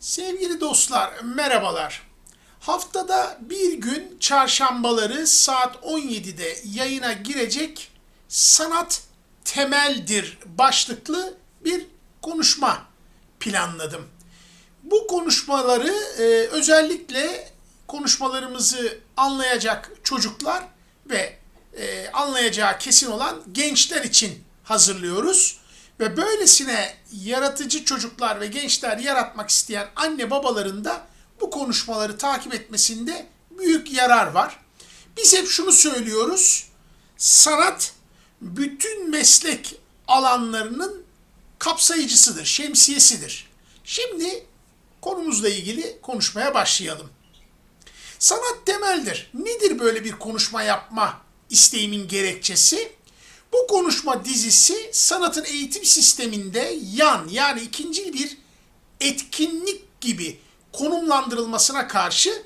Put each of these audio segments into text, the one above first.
Sevgili dostlar, merhabalar. Haftada bir gün çarşambaları saat 17'de yayına girecek sanat temeldir başlıklı bir konuşma planladım. Bu konuşmaları e, özellikle konuşmalarımızı anlayacak çocuklar ve e, anlayacağı kesin olan gençler için hazırlıyoruz. Ve böylesine yaratıcı çocuklar ve gençler yaratmak isteyen anne babaların da bu konuşmaları takip etmesinde büyük yarar var. Biz hep şunu söylüyoruz. Sanat bütün meslek alanlarının kapsayıcısıdır, şemsiyesidir. Şimdi konumuzla ilgili konuşmaya başlayalım. Sanat temeldir. Nedir böyle bir konuşma yapma isteğimin gerekçesi? Bu konuşma dizisi sanatın eğitim sisteminde yan yani ikincil bir etkinlik gibi konumlandırılmasına karşı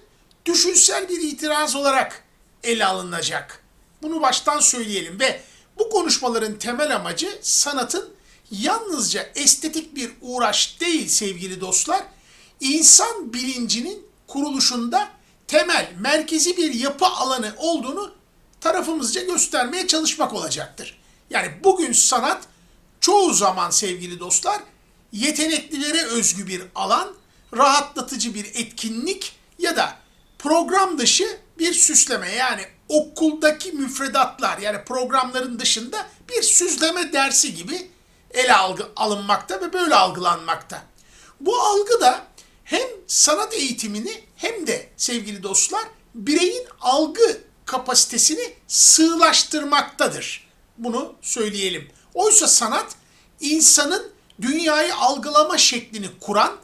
düşünsel bir itiraz olarak ele alınacak. Bunu baştan söyleyelim ve bu konuşmaların temel amacı sanatın yalnızca estetik bir uğraş değil sevgili dostlar, insan bilincinin kuruluşunda temel, merkezi bir yapı alanı olduğunu tarafımızca göstermeye çalışmak olacaktır. Yani bugün sanat çoğu zaman sevgili dostlar yeteneklilere özgü bir alan, rahatlatıcı bir etkinlik ya da program dışı bir süsleme yani okuldaki müfredatlar yani programların dışında bir süsleme dersi gibi ele algı, alınmakta ve böyle algılanmakta. Bu algı da hem sanat eğitimini hem de sevgili dostlar bireyin algı kapasitesini sığlaştırmaktadır. Bunu söyleyelim. Oysa sanat insanın dünyayı algılama şeklini kuran,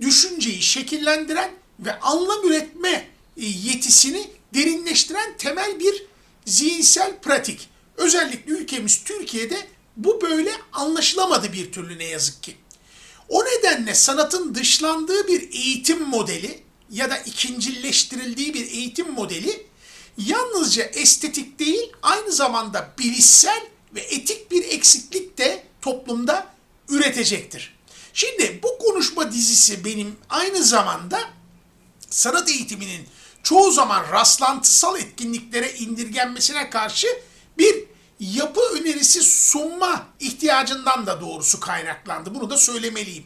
düşünceyi şekillendiren ve anlam üretme e, yetisini derinleştiren temel bir zihinsel pratik. Özellikle ülkemiz Türkiye'de bu böyle anlaşılamadı bir türlü ne yazık ki. O nedenle sanatın dışlandığı bir eğitim modeli ya da ikincilleştirildiği bir eğitim modeli yalnızca estetik değil aynı zamanda bilişsel ve etik bir eksiklik de toplumda üretecektir. Şimdi bu konuşma dizisi benim aynı zamanda sanat eğitiminin çoğu zaman rastlantısal etkinliklere indirgenmesine karşı bir yapı önerisi sunma ihtiyacından da doğrusu kaynaklandı. Bunu da söylemeliyim.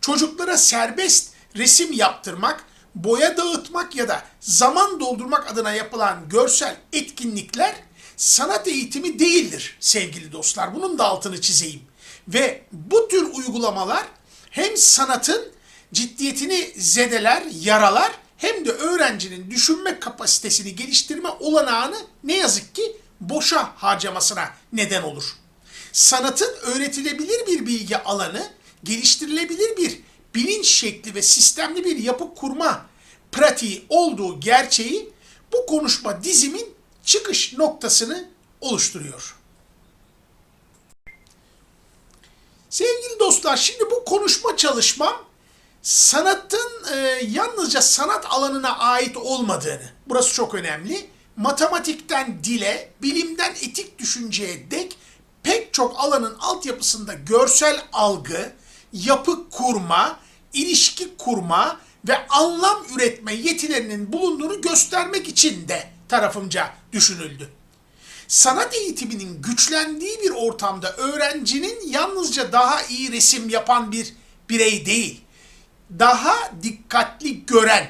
Çocuklara serbest resim yaptırmak, boya dağıtmak ya da zaman doldurmak adına yapılan görsel etkinlikler sanat eğitimi değildir sevgili dostlar. Bunun da altını çizeyim. Ve bu tür uygulamalar hem sanatın ciddiyetini zedeler, yaralar hem de öğrencinin düşünme kapasitesini geliştirme olanağını ne yazık ki boşa harcamasına neden olur. Sanatın öğretilebilir bir bilgi alanı, geliştirilebilir bir bilinç şekli ve sistemli bir yapı kurma pratiği olduğu gerçeği bu konuşma dizimin çıkış noktasını oluşturuyor. Sevgili dostlar şimdi bu konuşma çalışmam sanatın e, yalnızca sanat alanına ait olmadığını, burası çok önemli, matematikten dile, bilimden etik düşünceye dek pek çok alanın altyapısında görsel algı, yapı kurma, ilişki kurma ve anlam üretme yetilerinin bulunduğunu göstermek için de tarafımca düşünüldü. Sanat eğitiminin güçlendiği bir ortamda öğrencinin yalnızca daha iyi resim yapan bir birey değil, daha dikkatli gören,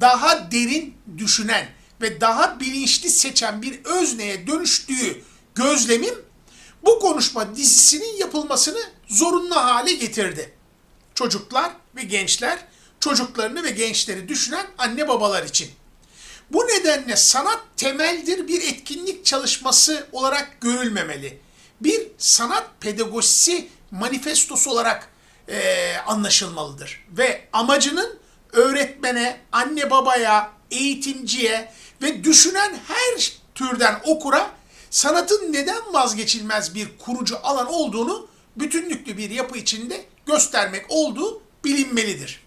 daha derin düşünen ve daha bilinçli seçen bir özneye dönüştüğü gözlemim bu konuşma dizisinin yapılmasını zorunlu hale getirdi. Çocuklar ve gençler, çocuklarını ve gençleri düşünen anne babalar için. Bu nedenle sanat temeldir bir etkinlik çalışması olarak görülmemeli. Bir sanat pedagojisi manifestosu olarak e, anlaşılmalıdır. Ve amacının öğretmene, anne babaya, eğitimciye ve düşünen her türden okura sanatın neden vazgeçilmez bir kurucu alan olduğunu bütünlüklü bir yapı içinde göstermek olduğu bilinmelidir.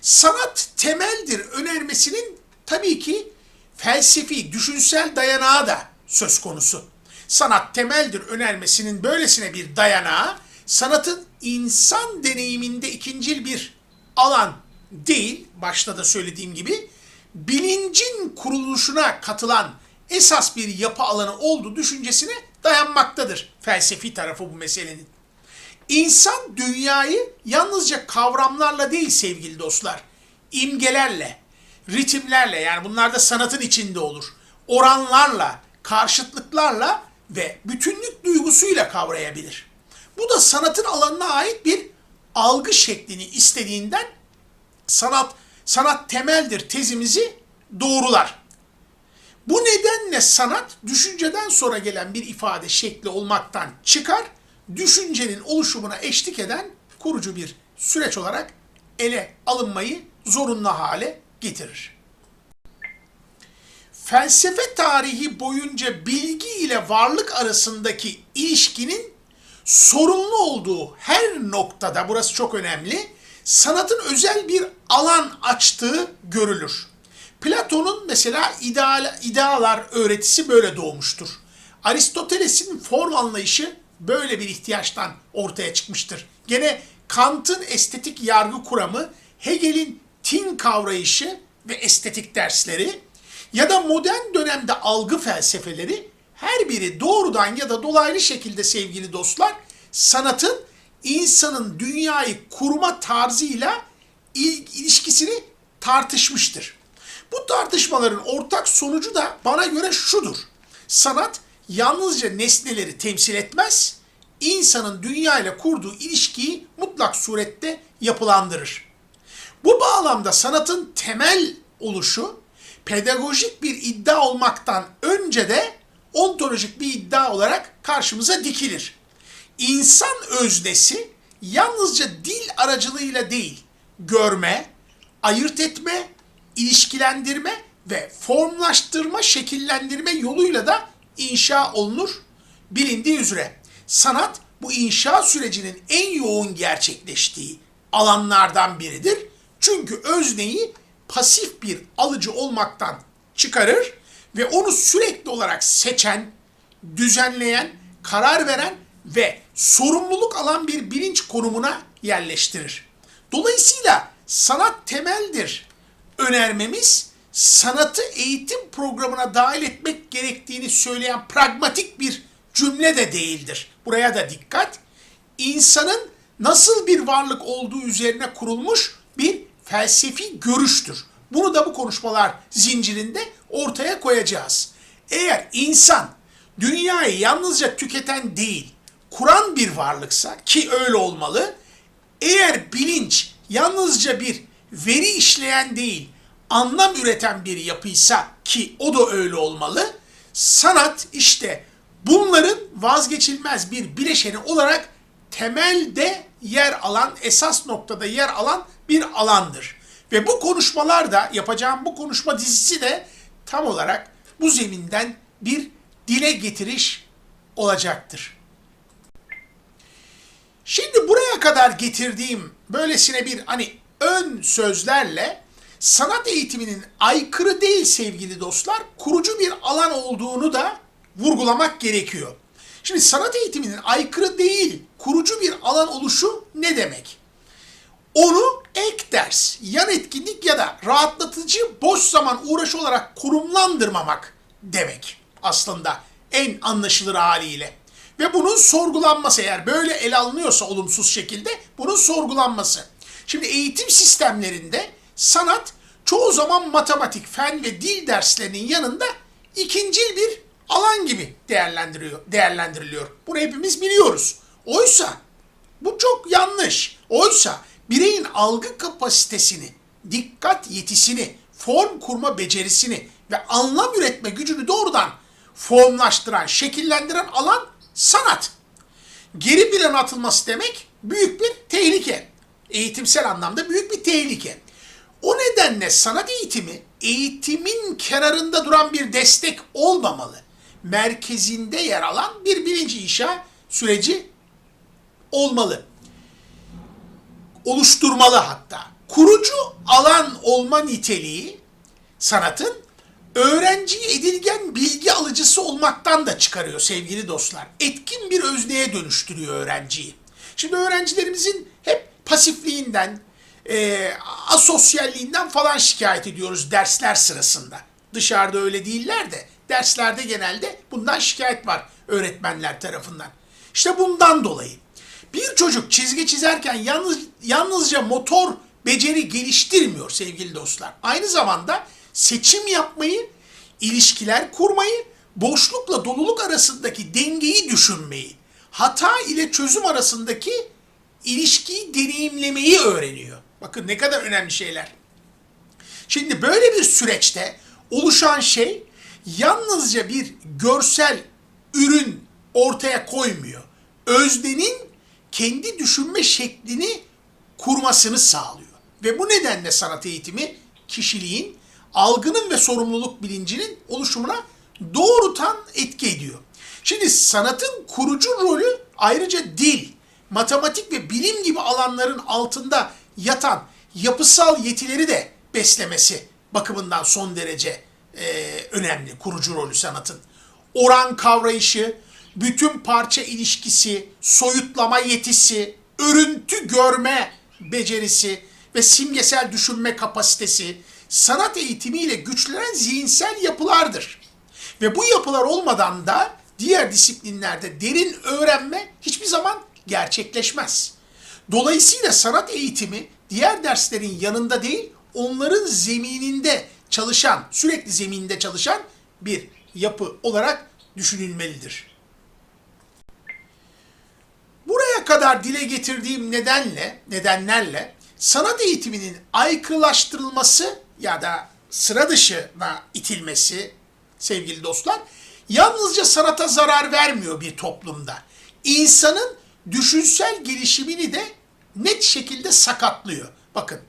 Sanat temeldir önermesinin tabii ki felsefi, düşünsel dayanağı da söz konusu. Sanat temeldir önermesinin böylesine bir dayanağı sanatın insan deneyiminde ikincil bir alan değil, başta da söylediğim gibi, bilincin kuruluşuna katılan esas bir yapı alanı olduğu düşüncesine dayanmaktadır felsefi tarafı bu meselenin. İnsan dünyayı yalnızca kavramlarla değil sevgili dostlar, imgelerle, ritimlerle yani bunlar da sanatın içinde olur. Oranlarla, karşıtlıklarla ve bütünlük duygusuyla kavrayabilir. Bu da sanatın alanına ait bir algı şeklini istediğinden sanat sanat temeldir tezimizi doğrular. Bu nedenle sanat düşünceden sonra gelen bir ifade şekli olmaktan çıkar, düşüncenin oluşumuna eşlik eden kurucu bir süreç olarak ele alınmayı zorunlu hale getirir. Felsefe tarihi boyunca bilgi ile varlık arasındaki ilişkinin sorunlu olduğu her noktada burası çok önemli. Sanatın özel bir alan açtığı görülür. Platon'un mesela ideal, idealar öğretisi böyle doğmuştur. Aristoteles'in form anlayışı böyle bir ihtiyaçtan ortaya çıkmıştır. Gene Kant'ın estetik yargı kuramı, Hegel'in tin kavrayışı ve estetik dersleri ya da modern dönemde algı felsefeleri her biri doğrudan ya da dolaylı şekilde sevgili dostlar sanatın insanın dünyayı kurma tarzıyla il- ilişkisini tartışmıştır. Bu tartışmaların ortak sonucu da bana göre şudur. Sanat yalnızca nesneleri temsil etmez, insanın dünyayla kurduğu ilişkiyi mutlak surette yapılandırır. Bu bağlamda sanatın temel oluşu pedagojik bir iddia olmaktan önce de ontolojik bir iddia olarak karşımıza dikilir. İnsan öznesi yalnızca dil aracılığıyla değil, görme, ayırt etme, ilişkilendirme ve formlaştırma, şekillendirme yoluyla da inşa olunur. Bilindiği üzere sanat bu inşa sürecinin en yoğun gerçekleştiği alanlardan biridir. Çünkü özneyi pasif bir alıcı olmaktan çıkarır ve onu sürekli olarak seçen, düzenleyen, karar veren ve sorumluluk alan bir bilinç konumuna yerleştirir. Dolayısıyla sanat temeldir önermemiz sanatı eğitim programına dahil etmek gerektiğini söyleyen pragmatik bir cümle de değildir. Buraya da dikkat. İnsanın nasıl bir varlık olduğu üzerine kurulmuş bir felsefi görüştür. Bunu da bu konuşmalar zincirinde ortaya koyacağız. Eğer insan dünyayı yalnızca tüketen değil, kuran bir varlıksa ki öyle olmalı, eğer bilinç yalnızca bir veri işleyen değil, anlam üreten bir yapıysa ki o da öyle olmalı, sanat işte bunların vazgeçilmez bir bileşeni olarak temelde yer alan, esas noktada yer alan bir alandır. Ve bu konuşmalar da, yapacağım bu konuşma dizisi de tam olarak bu zeminden bir dile getiriş olacaktır. Şimdi buraya kadar getirdiğim böylesine bir hani ön sözlerle sanat eğitiminin aykırı değil sevgili dostlar, kurucu bir alan olduğunu da vurgulamak gerekiyor. Şimdi sanat eğitiminin aykırı değil, kurucu bir alan oluşu ne demek? Onu ek ders, yan etkinlik ya da rahatlatıcı boş zaman uğraşı olarak kurumlandırmamak demek aslında en anlaşılır haliyle. Ve bunun sorgulanması eğer böyle ele alınıyorsa olumsuz şekilde bunun sorgulanması. Şimdi eğitim sistemlerinde sanat çoğu zaman matematik, fen ve dil derslerinin yanında ikincil bir alan gibi değerlendiriyor, değerlendiriliyor. Bunu hepimiz biliyoruz. Oysa bu çok yanlış. Oysa bireyin algı kapasitesini, dikkat yetisini, form kurma becerisini ve anlam üretme gücünü doğrudan formlaştıran, şekillendiren alan sanat. Geri plana atılması demek büyük bir tehlike. Eğitimsel anlamda büyük bir tehlike. O nedenle sanat eğitimi eğitimin kenarında duran bir destek olmamalı. Merkezinde yer alan bir bilinci inşa süreci olmalı. Oluşturmalı hatta. Kurucu alan olma niteliği sanatın öğrenciyi edilgen bilgi alıcısı olmaktan da çıkarıyor sevgili dostlar. Etkin bir özneye dönüştürüyor öğrenciyi. Şimdi öğrencilerimizin hep pasifliğinden, e, asosyalliğinden falan şikayet ediyoruz dersler sırasında. Dışarıda öyle değiller de derslerde genelde bundan şikayet var öğretmenler tarafından. İşte bundan dolayı bir çocuk çizgi çizerken yalnız, yalnızca motor beceri geliştirmiyor sevgili dostlar. Aynı zamanda seçim yapmayı, ilişkiler kurmayı, boşlukla doluluk arasındaki dengeyi düşünmeyi, hata ile çözüm arasındaki ilişkiyi deneyimlemeyi öğreniyor. Bakın ne kadar önemli şeyler. Şimdi böyle bir süreçte oluşan şey yalnızca bir görsel ürün ortaya koymuyor. Öznenin kendi düşünme şeklini kurmasını sağlıyor. Ve bu nedenle sanat eğitimi kişiliğin, algının ve sorumluluk bilincinin oluşumuna doğrudan etki ediyor. Şimdi sanatın kurucu rolü ayrıca dil, matematik ve bilim gibi alanların altında yatan yapısal yetileri de beslemesi bakımından son derece e, önemli kurucu rolü sanatın. Oran kavrayışı, bütün parça ilişkisi, soyutlama yetisi, örüntü görme becerisi ve simgesel düşünme kapasitesi sanat eğitimiyle güçlenen zihinsel yapılardır. Ve bu yapılar olmadan da diğer disiplinlerde derin öğrenme hiçbir zaman gerçekleşmez. Dolayısıyla sanat eğitimi diğer derslerin yanında değil, onların zemininde çalışan, sürekli zeminde çalışan bir yapı olarak düşünülmelidir. Buraya kadar dile getirdiğim nedenle, nedenlerle sanat eğitiminin aykırılaştırılması ya da sıra dışına itilmesi sevgili dostlar yalnızca sanata zarar vermiyor bir toplumda. İnsanın düşünsel gelişimini de net şekilde sakatlıyor. Bakın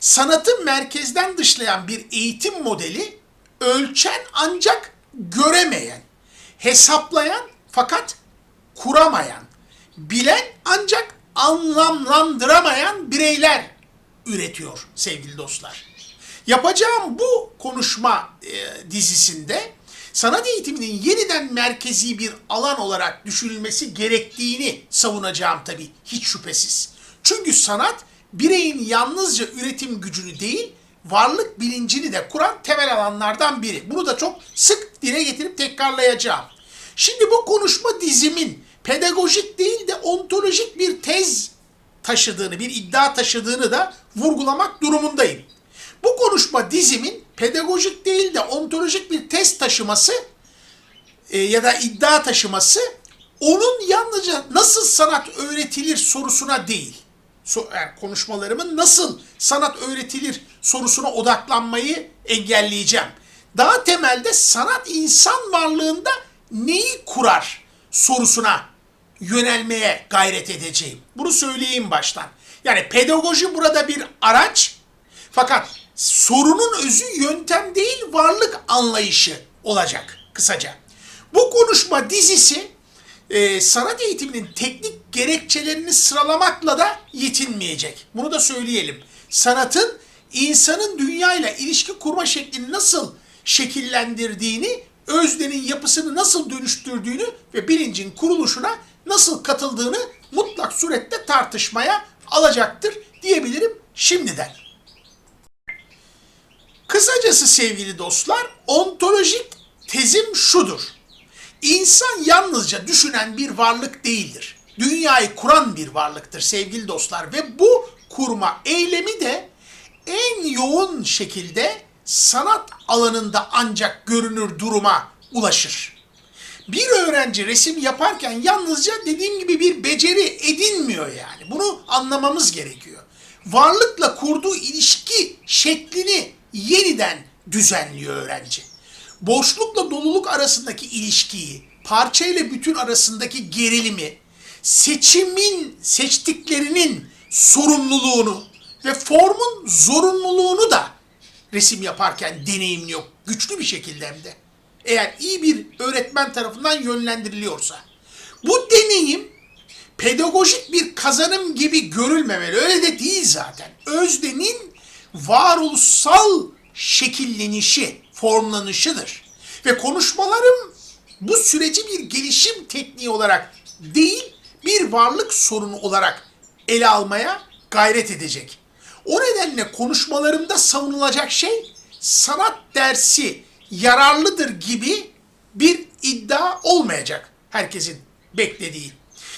sanatı merkezden dışlayan bir eğitim modeli ölçen ancak göremeyen, hesaplayan fakat kuramayan, bilen ancak anlamlandıramayan bireyler üretiyor sevgili dostlar. Yapacağım bu konuşma e, dizisinde sanat eğitiminin yeniden merkezi bir alan olarak düşünülmesi gerektiğini savunacağım tabii hiç şüphesiz. Çünkü sanat bireyin yalnızca üretim gücünü değil, varlık bilincini de kuran temel alanlardan biri. Bunu da çok sık dile getirip tekrarlayacağım. Şimdi bu konuşma dizimin pedagojik değil de ontolojik bir tez taşıdığını, bir iddia taşıdığını da vurgulamak durumundayım. Bu konuşma dizimin pedagojik değil de ontolojik bir test taşıması e, ya da iddia taşıması onun yalnızca nasıl sanat öğretilir sorusuna değil. So, yani konuşmalarımın nasıl sanat öğretilir sorusuna odaklanmayı engelleyeceğim. Daha temelde sanat insan varlığında neyi kurar sorusuna yönelmeye gayret edeceğim. Bunu söyleyeyim baştan. Yani pedagoji burada bir araç fakat sorunun özü yöntem değil varlık anlayışı olacak kısaca. Bu konuşma dizisi e, sanat eğitiminin teknik gerekçelerini sıralamakla da yetinmeyecek. Bunu da söyleyelim. Sanatın insanın dünyayla ilişki kurma şeklini nasıl şekillendirdiğini, öznenin yapısını nasıl dönüştürdüğünü ve bilincin kuruluşuna nasıl katıldığını mutlak surette tartışmaya alacaktır diyebilirim şimdiden. Kısacası sevgili dostlar, ontolojik tezim şudur. İnsan yalnızca düşünen bir varlık değildir. Dünyayı kuran bir varlıktır sevgili dostlar ve bu kurma eylemi de en yoğun şekilde sanat alanında ancak görünür duruma ulaşır. Bir öğrenci resim yaparken yalnızca dediğim gibi bir beceri edinmiyor yani. Bunu anlamamız gerekiyor. Varlıkla kurduğu ilişki şeklini yeniden düzenliyor öğrenci. Boşlukla doluluk arasındaki ilişkiyi, parça ile bütün arasındaki gerilimi, seçimin, seçtiklerinin sorumluluğunu ve formun zorunluluğunu da resim yaparken deneyimliyor. Güçlü bir şekilde hem de. Eğer iyi bir öğretmen tarafından yönlendiriliyorsa. Bu deneyim pedagojik bir kazanım gibi görülmemeli. Öyle de değil zaten. Öznenin varoluşsal şekillenişi, formlanışıdır. Ve konuşmalarım bu süreci bir gelişim tekniği olarak değil, bir varlık sorunu olarak ele almaya gayret edecek. O nedenle konuşmalarımda savunulacak şey sanat dersi yararlıdır gibi bir iddia olmayacak herkesin beklediği.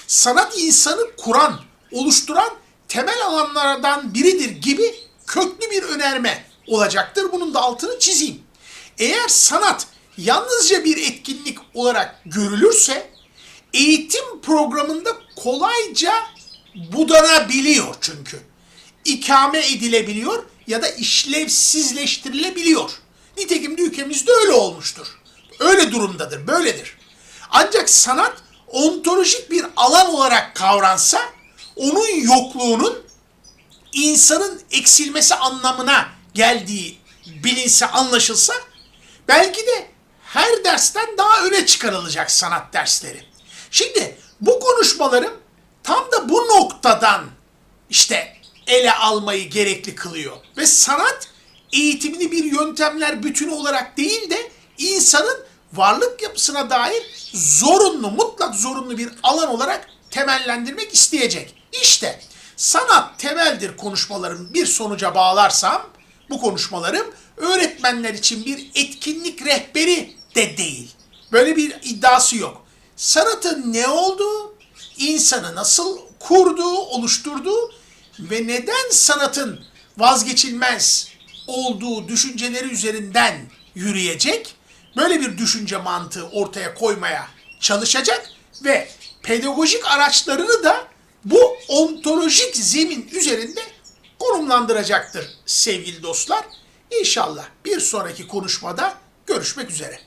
Sanat insanı kuran, oluşturan temel alanlardan biridir gibi köklü bir önerme olacaktır. Bunun da altını çizeyim. Eğer sanat yalnızca bir etkinlik olarak görülürse eğitim programında kolayca budanabiliyor çünkü. İkame edilebiliyor ya da işlevsizleştirilebiliyor. Nitekim de ülkemizde öyle olmuştur. Öyle durumdadır, böyledir. Ancak sanat ontolojik bir alan olarak kavransa, onun yokluğunun insanın eksilmesi anlamına geldiği bilinse, anlaşılsa belki de her dersten daha öne çıkarılacak sanat dersleri. Şimdi bu konuşmalarım tam da bu noktadan işte ele almayı gerekli kılıyor. Ve sanat eğitimini bir yöntemler bütünü olarak değil de insanın varlık yapısına dair zorunlu, mutlak zorunlu bir alan olarak temellendirmek isteyecek. İşte sanat temeldir konuşmalarım bir sonuca bağlarsam bu konuşmalarım öğretmenler için bir etkinlik rehberi de değil. Böyle bir iddiası yok. Sanatın ne olduğu, insanı nasıl kurduğu, oluşturduğu ve neden sanatın vazgeçilmez olduğu düşünceleri üzerinden yürüyecek, böyle bir düşünce mantığı ortaya koymaya çalışacak ve pedagojik araçlarını da bu ontolojik zemin üzerinde konumlandıracaktır sevgili dostlar. İnşallah bir sonraki konuşmada görüşmek üzere.